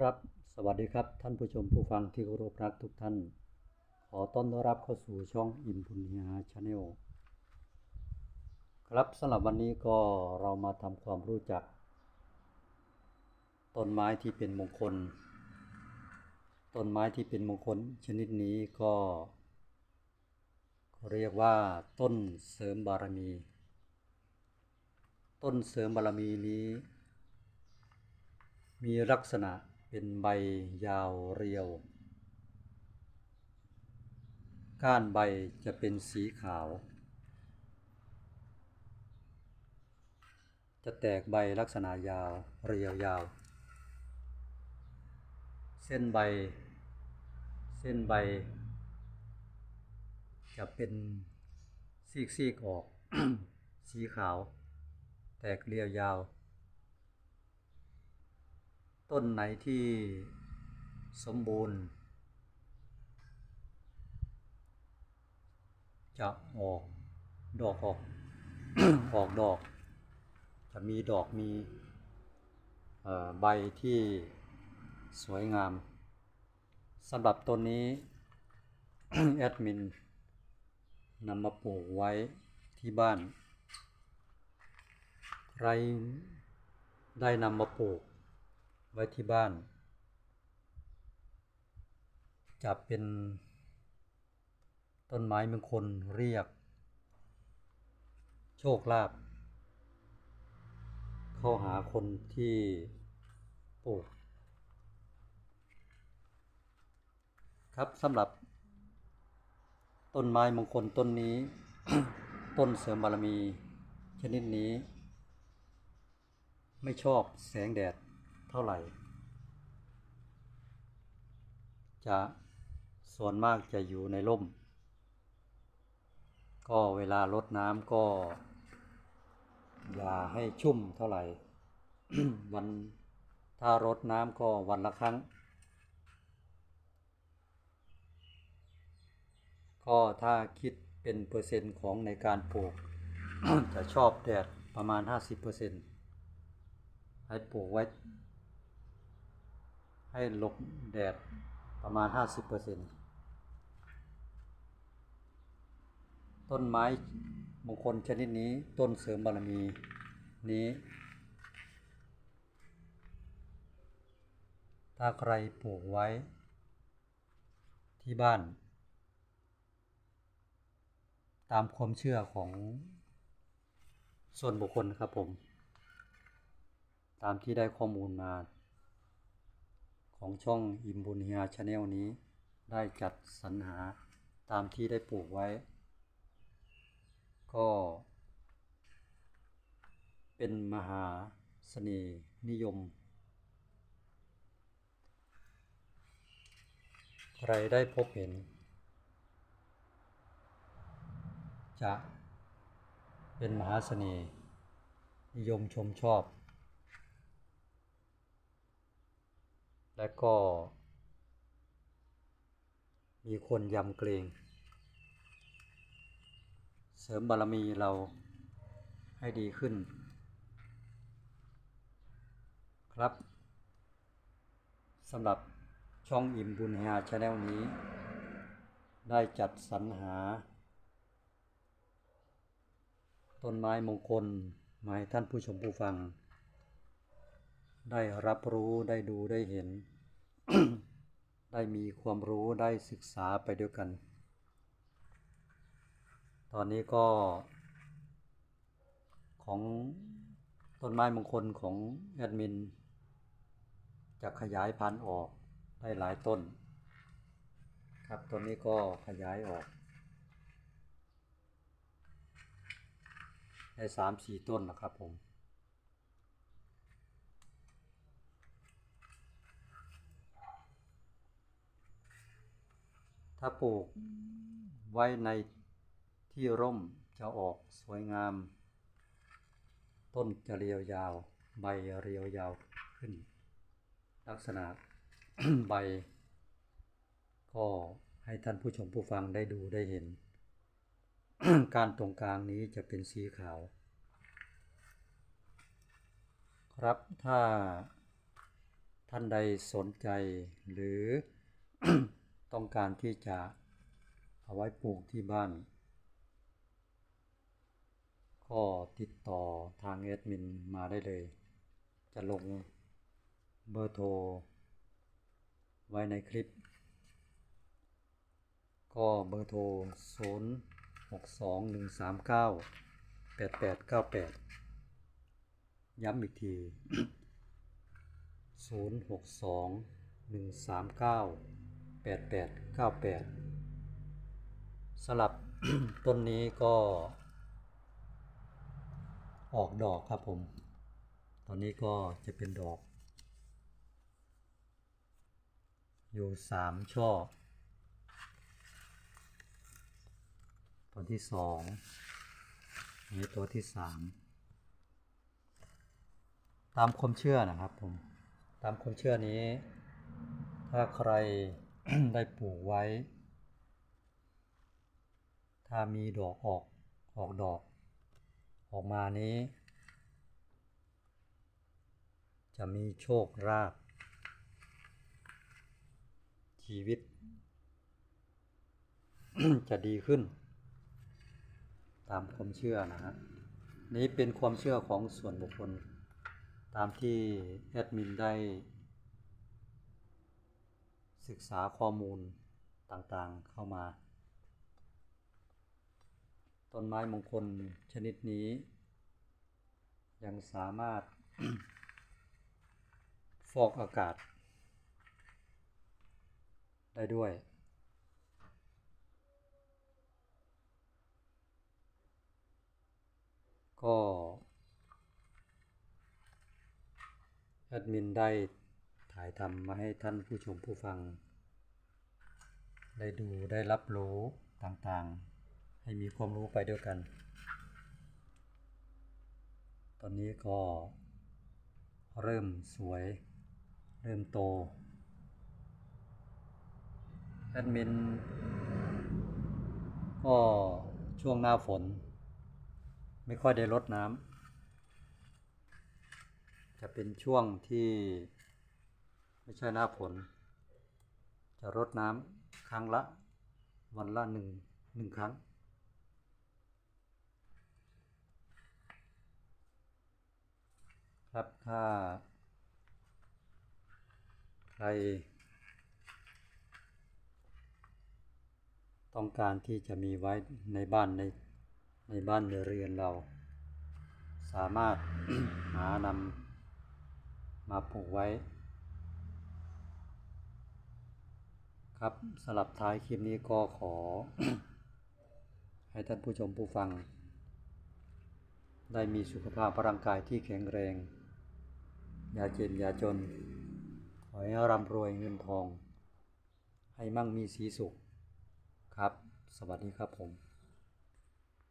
ครับ สวัสดีครับท่านผู้ชมผู้ฟังที่เคารพรักทุกท่าน ขอต้อนรับเข้าสู่ช่องอิมพุนเฮียชาแนลครับสำหรับวันนี้ก็เรามาทำความรู้จัก ต้นไม้ที่เป็นมงคล ต้นไม้ที่เป็นมงคลชนิดนี้ก็เรียกว่าต้นเสริมบารมี ต้นเสริมบารมีนี้ มีลักษณะ เป็นใบยาวเรียว ก้านใบจะเป็นสีขาว จะแตกใบลักษณะยาวเรียวยาว เส้นใบ เส้นใบ จะเป็นซีกๆออก สีขาว แตกเรียวยาว ต้นไหนที่สมบูรณ์ จะออกดอกออกออกดอก จะมีดอกมีใบที่สวยงามสำหรับต้นนี้ แอดมินนำมาปลูกไว้ที่บ้าน ใครได้นำมาปลูก ไว้ที่บ้านจะเป็นต้นไม้มงคลเรียก โชคลาภเข้าหาคนที่ปลูกครับสำหรับ ต้นไม้มงคลต้นนี้ ต้นเสริมบารมีชนิดนี้ ไม่ชอบแสงแดด เท่าไหร่ จะส่วนมากจะอยู่ในร่ม ก็เวลารดน้ำก็ อย่าให้ชุ่มเท่าไหร่ วันถ้ารดน้ำก็วันละครั้ง ก็ถ้าคิดเป็นเปอร์เซ็นต์ของในการปลูก จะชอบแดดประมาณ 50%เปอร์เซ็นต์ให้ปลูกไว้ ให้หลบแดดประมาณ 50%ต้นไม้มงคลชนิดนี้ต้นเสริมบารมีนี้ ถ้าใครปลูกไว้ที่บ้าน ตามความเชื่อของส่วนบุคคลครับผม ตามที่ได้ข้อมูลมา ของช่องอิมบุญเฮียชาแนลนี้ ได้จัดสรรหาตามที่ได้ปลูกไว้ ก็ เป็นมหาเสน่ห์นิยม ใครได้พบเห็น จะเป็นมหาเสน่ห์นิยมชมชอบ และก็ มีคนยำเกรง เสริมบารมีเราให้ดีขึ้น ครับสำหรับช่องอิ่มบุญฮาชาแนลนี้ ได้จัดสรรหา ต้นไม้มงคลมาให้ท่านผู้ชมผู้ฟัง ได้รับรู้ได้ดูได้เห็น ได้มีความรู้ได้ศึกษาไปด้วยกัน ตอนนี้ก็ ของต้นไม้มงคลของแอดมิน จะขยายพันธุ์ออกได้หลายต้น ครับต้นนี้ก็ขยายออกได้สามสี่ต้นนะครับผม ถ้าปลูกไว้ในที่ร่มจะออกสวยงาม ต้นจะเรียวยาว ใบเรียวยาวขึ้น ลักษณะใบ ก็ให้ท่านผู้ชมผู้ฟังได้ดูได้เห็น การตรงกลางนี้จะเป็นสีขาว ครับถ้าถ้าท่านใดสนใจหรือ ต้องการที่จะเอาไว้ปลูกที่บ้าน ก็ติดต่อทางแอดมินมาได้เลย จะลงเบอร์โทร ไว้ในคลิป ก็เบอร์โทร 0 6 2 1 3 9 8 8 9 8 ย้ำอีกที 0 6 8 8 9 8สลับต้นนี้ก็ ออกดอกครับผม ตอนนี้ก็จะเป็นดอก อยู่สามช่อ ตัวที่สองนี่ตัวที่สามตามความเชื่อนะครับผม ตามความเชื่อนี้ ถ้าใคร ได้ปลูกไว้ ถ้ามีดอกออกออกดอก ออกมานี้ จะมีโชคลาภชีวิต จะดีขึ้น ตามความเชื่อนะฮะนี้เป็นความเชื่อของส่วนบุคคล ตามที่แอดมินได้ ศึกษาข้อมูลต่างๆเข้ามา ต้นไม้มงคลชนิดนี้ ยังสามารถฟอกอากาศ ได้ด้วย ก็แอดมินได้ ถ่ายทำมาให้ท่านผู้ชมผู้ฟัง ได้ดูได้รับรู้ต่างๆ ให้มีความรู้ไปด้วยกัน ตอนนี้ก็เริ่มสวย เริ่มโตแอดมินก็ช่วงหน้าฝน ไม่ค่อยได้รดน้ำจะเป็นช่วงที่ ไม่ใช่หน้าฝนจะรดน้ำครั้งละ วันละหนึ่งหนึ่งครั้ง ครับถ้า ใคร ต้องการที่จะมีไว้ในบ้านในในบ้านในเรือนเรา สามารถหานำมาปลูกไว้ ครับสลับท้ายคลิปนี้ก็ขอ ให้ท่านผู้ชมผู้ฟัง ได้มีสุขภาพร่างกายที่แข็งแรง อย่าเจ็บอย่าจน ขอให้ร่ำรวยเงินทอง ให้มั่งมีสีสุขครับ สวัสดีครับผม